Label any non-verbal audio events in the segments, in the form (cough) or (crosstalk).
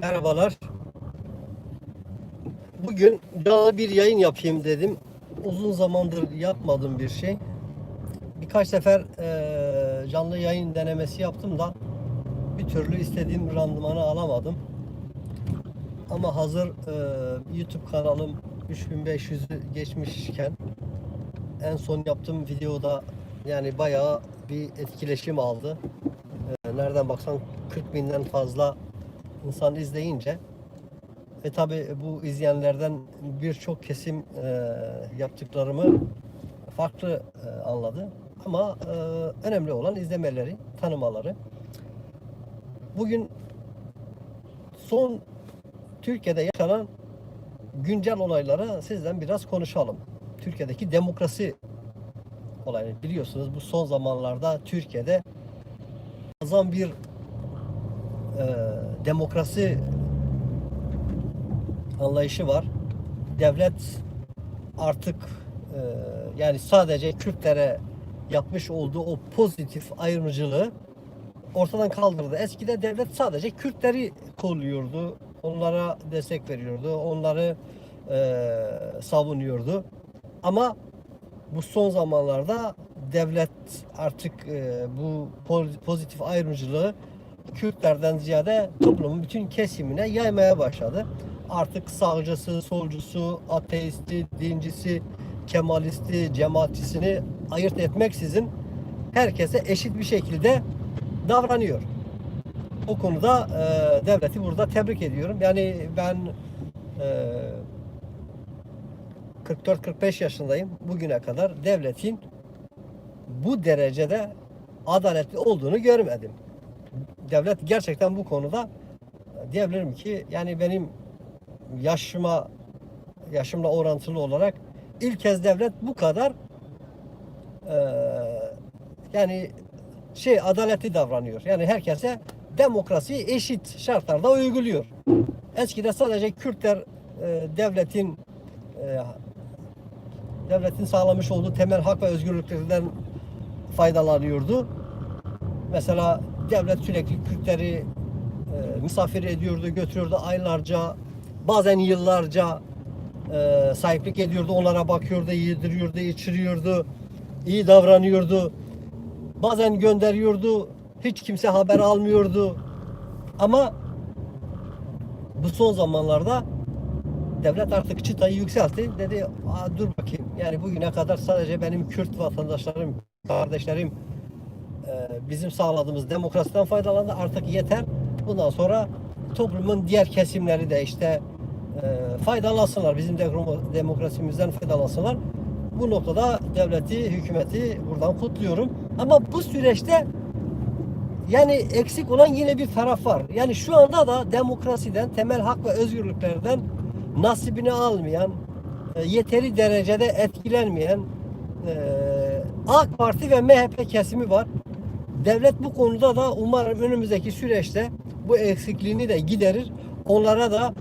Merhabalar. Bugün canlı bir yayın yapayım dedim. Uzun zamandır yapmadığım bir şey. Birkaç sefer eee, canlı yayın denemesi yaptım da bir türlü istediğim randımanı alamadım. Ama hazır eee, YouTube kanalım 3500'ü geçmişken en son yaptığım videoda yani bayağı bir etkileşim aldı. Eee, nereden baksan 40 binden fazla insan izleyince ve tabi bu izleyenlerden birçok kesim e, yaptıklarımı farklı e, anladı. Ama e, önemli olan izlemeleri, tanımaları. Bugün son Türkiye'de yaşanan güncel olaylara sizden biraz konuşalım. Türkiye'deki demokrasi olayını biliyorsunuz bu son zamanlarda Türkiye'de muazzam bir e, demokrasi anlayışı var. Devlet artık e, yani sadece Kürtlere yapmış olduğu o pozitif ayrımcılığı ortadan kaldırdı. Eskide devlet sadece Kürtleri kolluyordu. Onlara destek veriyordu. Onları e, savunuyordu. Ama bu son zamanlarda devlet artık e, bu po- pozitif ayrımcılığı Kürtlerden ziyade toplumun bütün kesimine yaymaya başladı. Artık sağcısı, solcusu, ateisti, dincisi, kemalisti, cemaatçisini ayırt etmeksizin herkese eşit bir şekilde davranıyor. O konuda e, devleti burada tebrik ediyorum. Yani ben e, 44-45 yaşındayım. Bugüne kadar devletin bu derecede adaletli olduğunu görmedim. Devlet gerçekten bu konuda e, diyebilirim ki yani benim yaşıma yaşımla orantılı olarak ilk kez devlet bu kadar e, yani şey adaletli davranıyor. Yani herkese demokrasiyi eşit şartlarda uyguluyor. Eskide sadece Kürtler e, devletin e, devletin sağlamış olduğu temel hak ve özgürlüklerden faydalanıyordu. Mesela devlet sürekli Kürtleri e, misafir ediyordu, götürüyordu aylarca, bazen yıllarca e, sahiplik ediyordu, onlara bakıyordu, yediriyordu, içiriyordu, iyi davranıyordu. Bazen gönderiyordu, hiç kimse haber almıyordu. Ama bu son zamanlarda devlet artık çıtayı yükseltti. Dedi dur bakayım. Yani bugüne kadar sadece benim Kürt vatandaşlarım, kardeşlerim bizim sağladığımız demokrasiden faydalandı. Artık yeter. Bundan sonra toplumun diğer kesimleri de işte e, faydalansınlar. Bizim demo- demokrasimizden faydalansınlar. Bu noktada devleti, hükümeti buradan kutluyorum. Ama bu süreçte yani eksik olan yine bir taraf var. Yani şu anda da demokrasiden, temel hak ve özgürlüklerden nasibini almayan, e, yeteri derecede etkilenmeyen e, AK Parti ve MHP kesimi var. Devlet bu konuda da umarım önümüzdeki süreçte bu eksikliğini de giderir. Onlara da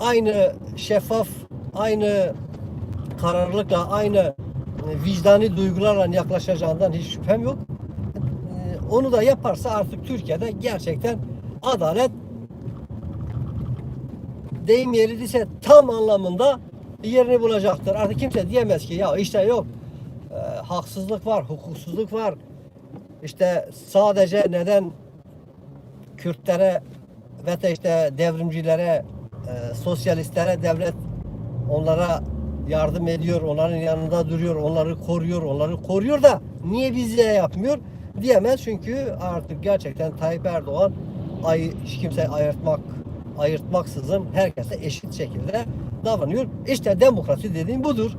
aynı şeffaf, aynı kararlılıkla, aynı e, vicdani duygularla yaklaşacağından hiç şüphem yok. E, Onu da yaparsa artık Türkiye'de gerçekten adalet deyim yeri tam anlamında yerini bulacaktır. Artık kimse diyemez ki ya işte yok e, haksızlık var, hukuksuzluk var. İşte sadece neden Kürtlere ve de işte devrimcilere, e, sosyalistlere devlet onlara yardım ediyor, onların yanında duruyor, onları koruyor, onları koruyor da niye bize yapmıyor diyemez çünkü artık gerçekten Tayyip Erdoğan ay, hiç kimse ayırtmak ayırtmaksızın herkese eşit şekilde davranıyor. İşte demokrasi dediğim budur.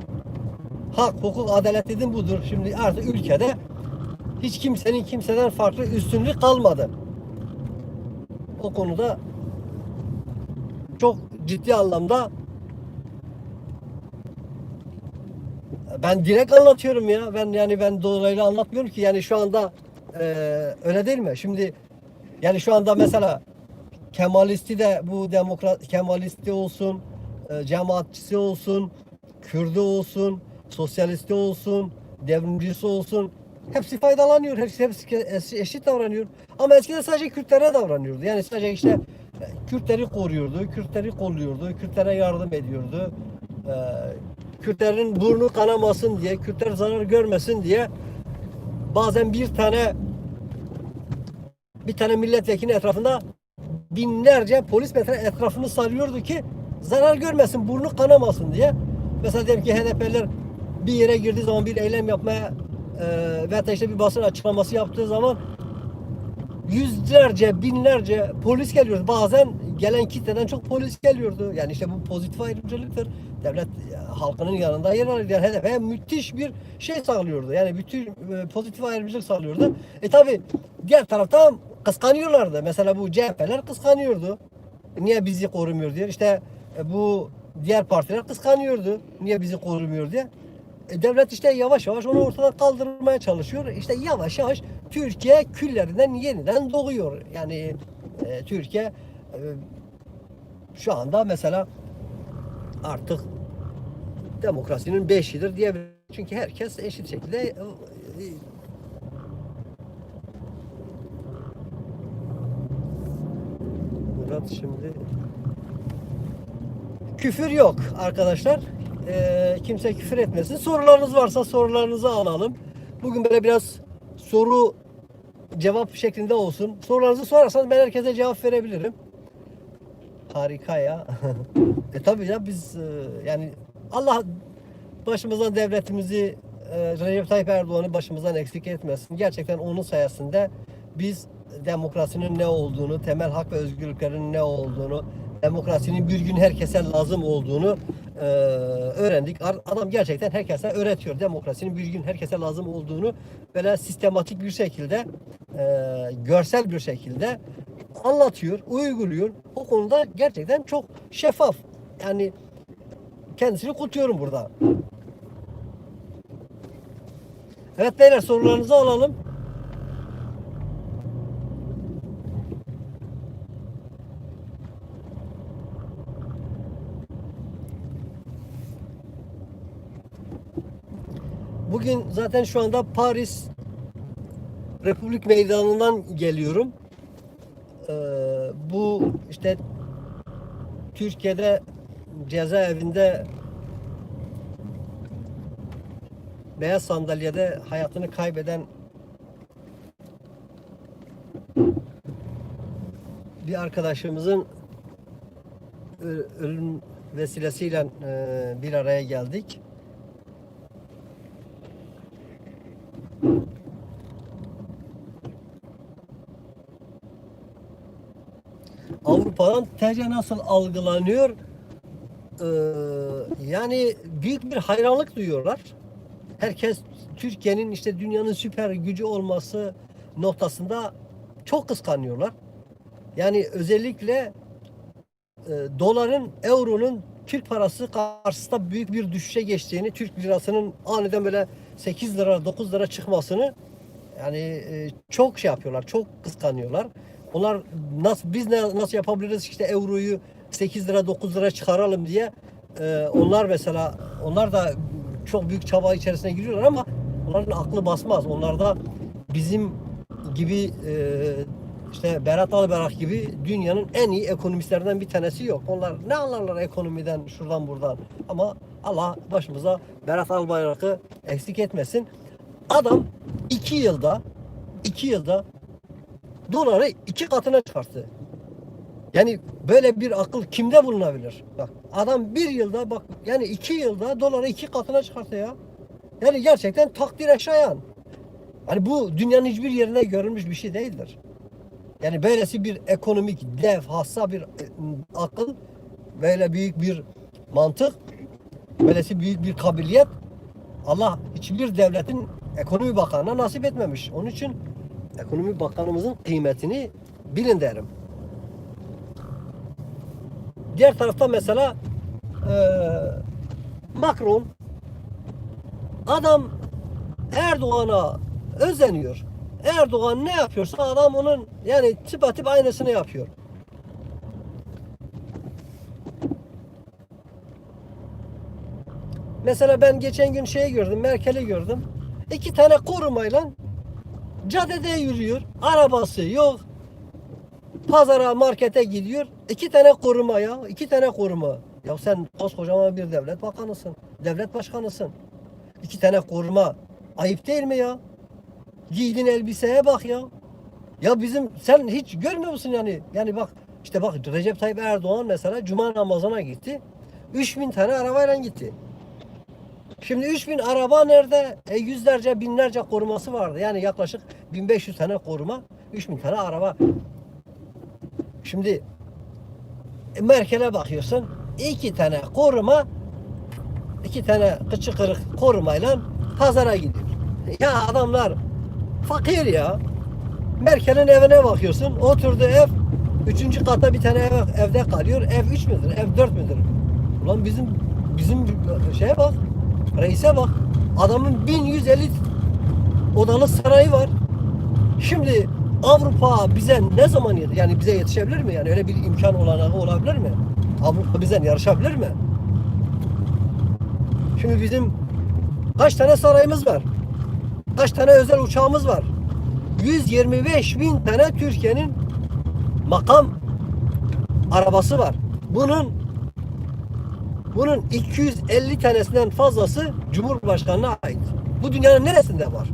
Hak, hukuk, adalet dediğim budur. Şimdi artık ülkede hiç kimsenin kimseden farklı üstünlük kalmadı. O konuda çok ciddi anlamda ben direkt anlatıyorum ya. Ben yani ben dolaylı anlatmıyorum ki. Yani şu anda e, öyle değil mi? Şimdi yani şu anda mesela Kemalisti de bu demokrat Kemalisti olsun, e, cemaatçisi olsun, Kürdü olsun, sosyalisti olsun, devrimcisi olsun. Hepsi faydalanıyor. Hepsi, hepsi eşit davranıyor. Ama eskiden sadece Kürtlere davranıyordu. Yani sadece işte e, Kürtleri koruyordu, Kürtleri kolluyordu, Kürtlere yardım ediyordu. Ee, Kürtlerin burnu kanamasın diye, Kürtler zarar görmesin diye bazen bir tane bir tane milletvekili etrafında binlerce polis metre etrafını sarıyordu ki zarar görmesin, burnu kanamasın diye. Mesela diyelim ki HDP'ler bir yere girdiği zaman bir eylem yapmaya e, veya da işte bir basın açıklaması yaptığı zaman yüzlerce, binlerce polis geliyordu. Bazen gelen kitleden çok polis geliyordu. Yani işte bu pozitif ayrımcılıktır. Devlet e, halkının yanında yer alıyor. Yani hedefe müthiş bir şey sağlıyordu. Yani bütün e, pozitif ayrımcılık sağlıyordu. E tabi diğer taraftan kıskanıyorlardı. Mesela bu CHP'ler kıskanıyordu. Niye bizi korumuyor diye. İşte e, bu diğer partiler kıskanıyordu. Niye bizi korumuyor diye. E, devlet işte yavaş yavaş onu ortadan kaldırmaya çalışıyor. İşte yavaş yavaş Türkiye küllerinden yeniden doğuyor. Yani e, Türkiye e, şu anda mesela artık demokrasinin beşidir diyebiliriz. Çünkü herkes eşit şekilde e, e, Murat şimdi küfür yok arkadaşlar. Ee, kimse küfür etmesin. Sorularınız varsa sorularınızı alalım. Bugün böyle biraz soru cevap şeklinde olsun. Sorularınızı sorarsanız ben herkese cevap verebilirim. Harika ya. (laughs) e tabii ya biz e, yani Allah başımızdan devletimizi e, Recep Tayyip Erdoğan'ı başımızdan eksik etmesin. Gerçekten onun sayesinde biz demokrasinin ne olduğunu, temel hak ve özgürlüklerin ne olduğunu, demokrasinin bir gün herkese lazım olduğunu e, öğrendik. Adam gerçekten herkese öğretiyor. Demokrasinin bir gün herkese lazım olduğunu böyle sistematik bir şekilde, e, görsel bir şekilde anlatıyor, uyguluyor. O konuda gerçekten çok şeffaf. Yani kendisini kutluyorum burada. Evet beyler sorularınızı alalım. Bugün zaten şu anda Paris Republik Meydanı'ndan geliyorum. Ee, bu işte Türkiye'de cezaevinde beyaz sandalyede hayatını kaybeden bir arkadaşımızın ölüm vesilesiyle e, bir araya geldik. Avrupa'dan TC nasıl algılanıyor? Ee, yani büyük bir hayranlık duyuyorlar. Herkes Türkiye'nin işte dünyanın süper gücü olması noktasında çok kıskanıyorlar. Yani özellikle e, doların, euronun Türk parası karşısında büyük bir düşüşe geçtiğini, Türk lirasının aniden böyle 8 lira, 9 lira çıkmasını yani e, çok şey yapıyorlar, çok kıskanıyorlar. Onlar nasıl biz ne, nasıl yapabiliriz işte euroyu 8 lira 9 lira çıkaralım diye e, onlar mesela onlar da çok büyük çaba içerisine giriyorlar ama onların aklı basmaz. Onlar da bizim gibi e, işte Berat Albayrak gibi dünyanın en iyi ekonomistlerinden bir tanesi yok. Onlar ne anlarlar ekonomiden şuradan buradan. Ama Allah başımıza Berat Albayrak'ı eksik etmesin. Adam iki yılda iki yılda doları iki katına çıkarttı. Yani böyle bir akıl kimde bulunabilir? Bak adam bir yılda bak yani iki yılda doları iki katına çıkarttı ya. Yani gerçekten takdire şayan. Hani bu dünyanın hiçbir yerine görülmüş bir şey değildir. Yani böylesi bir ekonomik dev, hassa bir e, akıl, böyle büyük bir mantık, böylesi büyük bir kabiliyet Allah hiçbir devletin ekonomi bakanına nasip etmemiş. Onun için ekonomi bakanımızın kıymetini bilin derim. Diğer tarafta mesela eee Macron adam Erdoğan'a özeniyor. Erdoğan ne yapıyorsa adam onun yani tıpatıp aynısını yapıyor. Mesela ben geçen gün şeyi gördüm, Merkel'i gördüm. İki tane korumayla caddede yürüyor. Arabası yok. Pazara, markete gidiyor. iki tane koruma ya. iki tane koruma. Ya sen koskocaman bir devlet bakanısın. Devlet başkanısın. İki tane koruma. Ayıp değil mi ya? Giydiğin elbiseye bak ya. Ya bizim sen hiç görmüyor musun yani? Yani bak işte bak Recep Tayyip Erdoğan mesela cuma namazına gitti. 3000 tane arabayla gitti. Şimdi 3000 araba nerede? E yüzlerce binlerce koruması vardı. Yani yaklaşık 1500 tane koruma, 3000 tane araba. Şimdi e, Merkel'e bakıyorsun. iki tane koruma iki tane kıçı kırık korumayla pazara gidiyor. Ya adamlar fakir ya. Merkel'in evine bakıyorsun. Oturduğu ev üçüncü kata bir tane ev, evde kalıyor. Ev üç müdür? Ev dört müdür? Ulan bizim bizim şeye bak. Reise bak. Adamın 1150 odalı sarayı var. Şimdi Avrupa bize ne zaman yet yani bize yetişebilir mi? Yani öyle bir imkan olanağı olabilir mi? Avrupa bizden yarışabilir mi? Şimdi bizim kaç tane sarayımız var? Kaç tane özel uçağımız var? 125 bin tane Türkiye'nin makam arabası var. Bunun bunun 250 tanesinden fazlası Cumhurbaşkanı'na ait. Bu dünyanın neresinde var?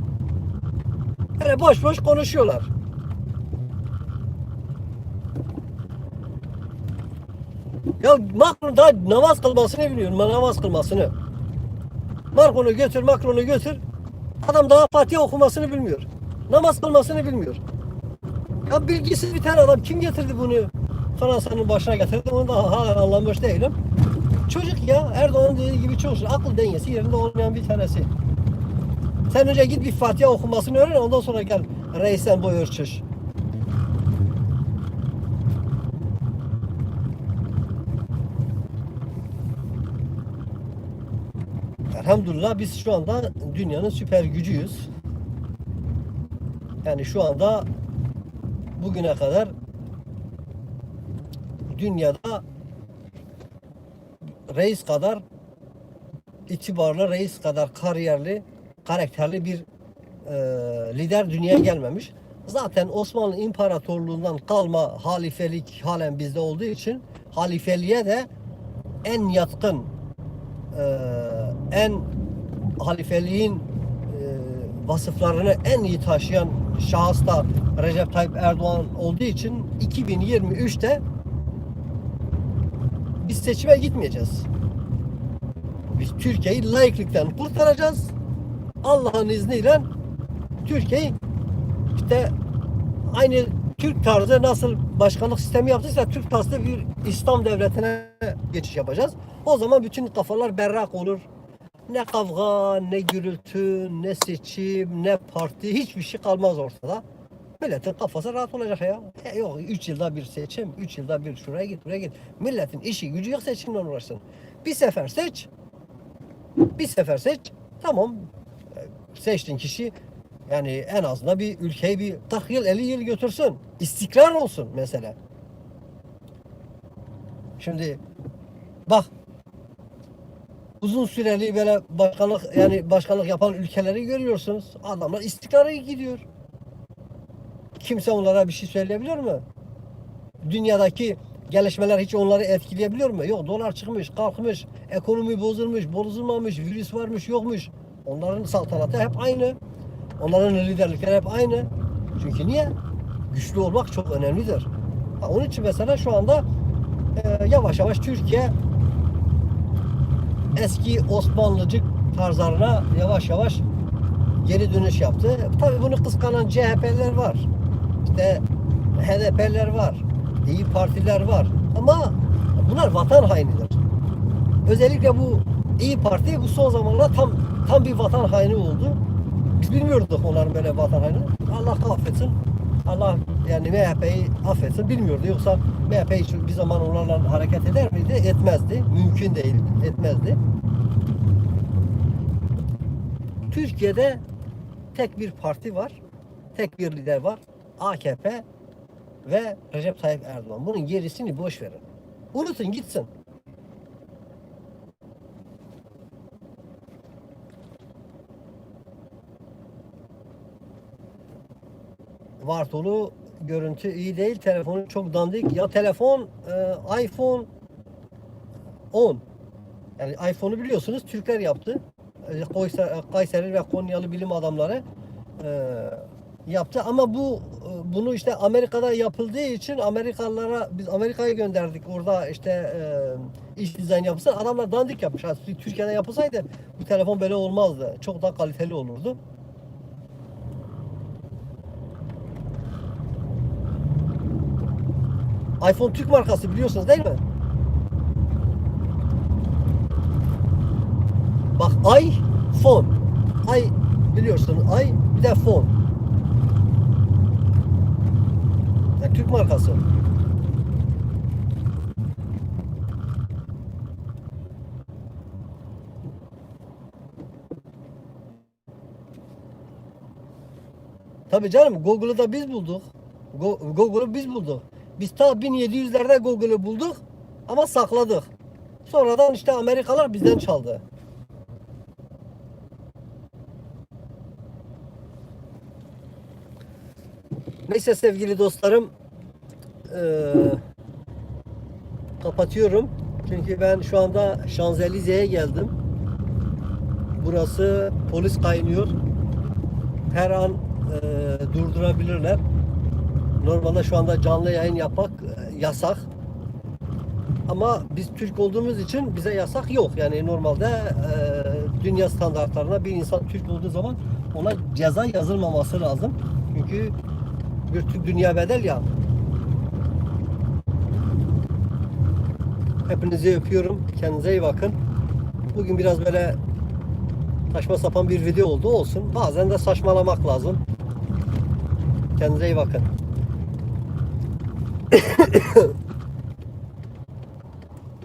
Böyle boş boş konuşuyorlar. Ya Macron daha namaz kılmasını biliyor. Namaz kılmasını. Macron'u götür, Macron'u götür. Adam daha Fatiha okumasını bilmiyor. Namaz kılmasını bilmiyor. Ya bilgisiz bir tane adam kim getirdi bunu? Fransa'nın başına getirdi. Onu da hala anlamış değilim. Çocuk ya Erdoğan'ın dediği gibi çocuk. Akıl dengesi yerinde olmayan bir tanesi. Sen önce git bir Fatiha okumasını öğren ondan sonra gel reisen boy ölçüş. Elhamdülillah biz şu anda dünyanın süper gücüyüz. Yani şu anda bugüne kadar dünyada reis kadar itibarlı, reis kadar kariyerli, karakterli bir e, lider dünyaya gelmemiş. Zaten Osmanlı İmparatorluğundan kalma halifelik halen bizde olduğu için halifeliğe de en yatkın e, en halifeliğin e, vasıflarını en iyi taşıyan şahıs da Recep Tayyip Erdoğan olduğu için 2023'te biz seçime gitmeyeceğiz. Biz Türkiye'yi laiklikten kurtaracağız. Allah'ın izniyle Türkiye'yi işte aynı Türk tarzı nasıl başkanlık sistemi yaptıysa Türk tarzı bir İslam devletine geçiş yapacağız. O zaman bütün kafalar berrak olur. Ne kavga, ne gürültü, ne seçim, ne parti hiçbir şey kalmaz ortada. Milletin kafası rahat olacak ya. E yok 3 yılda bir seçim, 3 yılda bir şuraya git, buraya git. Milletin işi gücü yok seçimle uğraşsın. Bir sefer seç, bir sefer seç, tamam. Seçtiğin kişi yani en azından bir ülkeyi bir 40 yıl 50 yıl götürsün. İstikrar olsun mesela. Şimdi bak uzun süreli böyle başkanlık yani başkanlık yapan ülkeleri görüyorsunuz. Adamlar istikrara gidiyor. Kimse onlara bir şey söyleyebiliyor mu? Dünyadaki gelişmeler hiç onları etkileyebiliyor mu? Yok dolar çıkmış, kalkmış, ekonomi bozulmuş, bozulmamış, virüs varmış, yokmuş. Onların saltanatı hep aynı. Onların liderlikleri hep aynı. Çünkü niye? Güçlü olmak çok önemlidir. Ha, onun için mesela şu anda e, yavaş yavaş Türkiye eski Osmanlıcık tarzlarına yavaş yavaş geri dönüş yaptı. Tabii bunu kıskanan CHP'ler var. İşte HDP'ler var. İyi partiler var. Ama bunlar vatan hainidir. Özellikle bu İyi Parti bu son zamanlarda tam tam bir vatan haini oldu. Biz bilmiyorduk onların böyle vatan haini. Allah affetsin. Allah yani MHP'yi affetsin bilmiyordu. Yoksa MHP hiç bir zaman onlarla hareket eder miydi? Etmezdi. Mümkün değil. Etmezdi. Türkiye'de tek bir parti var. Tek bir lider var. AKP ve Recep Tayyip Erdoğan. Bunun gerisini boş verin. Unutun gitsin. Vartolu görüntü iyi değil. Telefonu çok dandik. Ya telefon e, iPhone 10. Yani iPhone'u biliyorsunuz Türkler yaptı. E, Kayseri, ve Konyalı bilim adamları e, yaptı ama bu e, bunu işte Amerika'da yapıldığı için Amerikalılara biz Amerika'ya gönderdik. Orada işte e, iş dizayn yapılsın. Adamlar dandik yapmış. Ha, Türkiye'de yapılsaydı bu telefon böyle olmazdı. Çok daha kaliteli olurdu. iPhone Türk markası biliyorsunuz değil mi? Bak iPhone. Ay biliyorsun ay bir de phone. Yani Türk markası. Tabii canım Google'ı da biz bulduk. Go- Google'ı biz bulduk. Biz ta 1700'lerde Google'ı bulduk ama sakladık. Sonradan işte Amerikalılar bizden çaldı. Neyse sevgili dostlarım eee, kapatıyorum. Çünkü ben şu anda Şanzelize'ye geldim. Burası polis kaynıyor. Her an eee, durdurabilirler. Normalde şu anda canlı yayın yapmak e, yasak. Ama biz Türk olduğumuz için bize yasak yok. Yani normalde e, dünya standartlarına bir insan Türk olduğu zaman ona ceza yazılmaması lazım. Çünkü bir Türk dünya bedel ya. Hepinizi öpüyorum. Kendinize iyi bakın. Bugün biraz böyle saçma sapan bir video oldu olsun. Bazen de saçmalamak lazım. Kendinize iyi bakın. (coughs)